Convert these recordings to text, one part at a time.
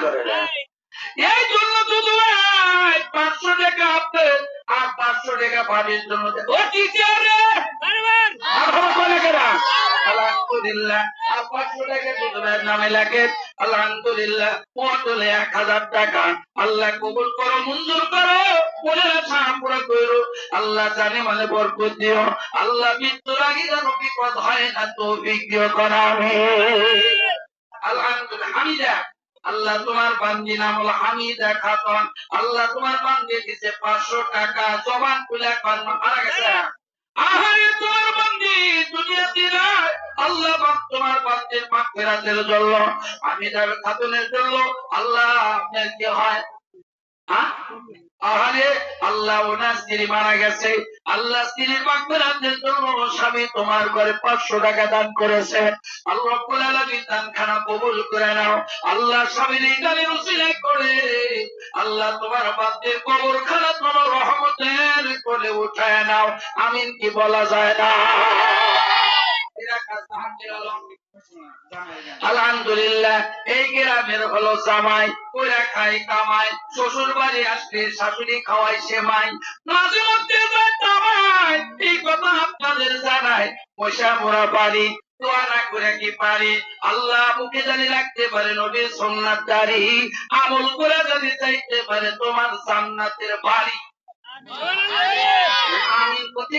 করে না। এই জন্য তো তোমার পাঁচশো টাকা আপনি আর পাঁচশো টাকা পানির জন্য ও টিচার রে আর হবে কোনে কেনা? আলহামদুলিল্লাহ। আর পাঁচশো টাকা দুধের নামে লাগে। আলহামদুলিল্লাহ। পটলে এক হাজার টাকা। আল্লাহ কবুল করো মঞ্জুর করো। আশা পুরো করো। আল্লাহ জানে মানে বরকত দিও। আল্লাহ মৃত্যুর আগে যেন বিপদ হয় না তো বিজ্ঞ করা আলহামদুলিল্লাহ। হামিদা। আল্লাহ তোমার বান্দি নাম হলো হামিদা খাতুন আল্লাহ তোমার বান্দি দিছে পাঁচশো টাকা জবান খুলে মারা গেছে। আহারে তোমার বান্দি দুনিয়া নাই। আল্লাহ তোমার বান্দির পাক ফেরাতের জন্য হামিদা খাতুনের জন্য আল্লাহ আপনার কি হয়। হ্যাঁ? আহারে আল্লাহ ওনার স্ত্রী মারা গেছে। আল্লাহ স্ত্রীর মাগফিরাতের জন্য স্বামী তোমার ঘরে পাঁচশো টাকা দান করেছে। আল্লাহ রব্বুল আলামিন দান খানা কবুল করে নাও। আল্লাহ স্বামীর এই দানের উসিলা করে। আল্লাহ তোমার বাদ্যের কবর খানা তোমার রহমতের কোলে উঠায় নাও। আমিন কি বলা যায় না? এরা কাজ তাহাজ্জুদ। আলহামদুলিল্লাহ এই গ্রামের হলো জামাই ওরা খাই কামাই শ্বশুর বাড়ি আসলে শাশুড়ি খাওয়াই সেমাই। মাঝে মধ্যে কামাই এই কথা আপনাদের জানাই। পয়সা মোরা বাড়ি দোয়া করে কি পারি আল্লাহ মুখে জানি রাখতে পারে নবীর সোমনাথ দাড়ি আমল করে যদি চাইতে পারে তোমার জান্নাতের বাড়ি। আমি কোথি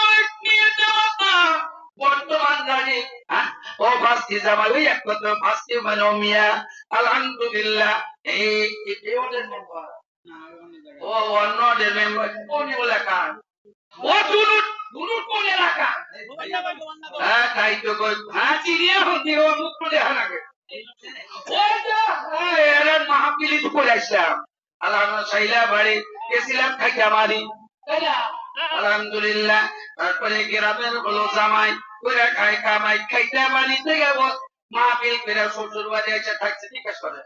রানী হ্যাঁ? ও ভাস্তি জামাই একমাত্র ভাস্তি মানে মিয়া আলহামদুলিল্লাহ। এই ও অন্য ও কোন এলাকা? হ্যাঁ তাই তো কই হ্যাঁ করে হ্যাঁ, আসলাম। আল্লাহ সাইলা বাড়ি গেছিলাম খাইতে তাই না? আলহামদুলিল্লাহ তারপরে গ্রামের হলো জামাই করে খাই কামাই খাইতে বাড়িতে গেব মাহফিল করে শ্বশুর বাড়ি এসে থাকছে আছে করে।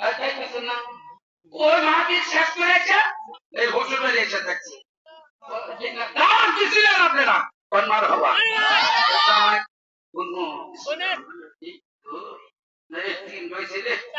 আর খাইতেছেন না। ওই মাহফিল শেষ করে এসে এই শ্বশুর বাড়ি এসে থাকছে। ঠিক দিছিলেন আপনারা কন্মার হওয়া। জামাই কোনো তিন হয়েছিল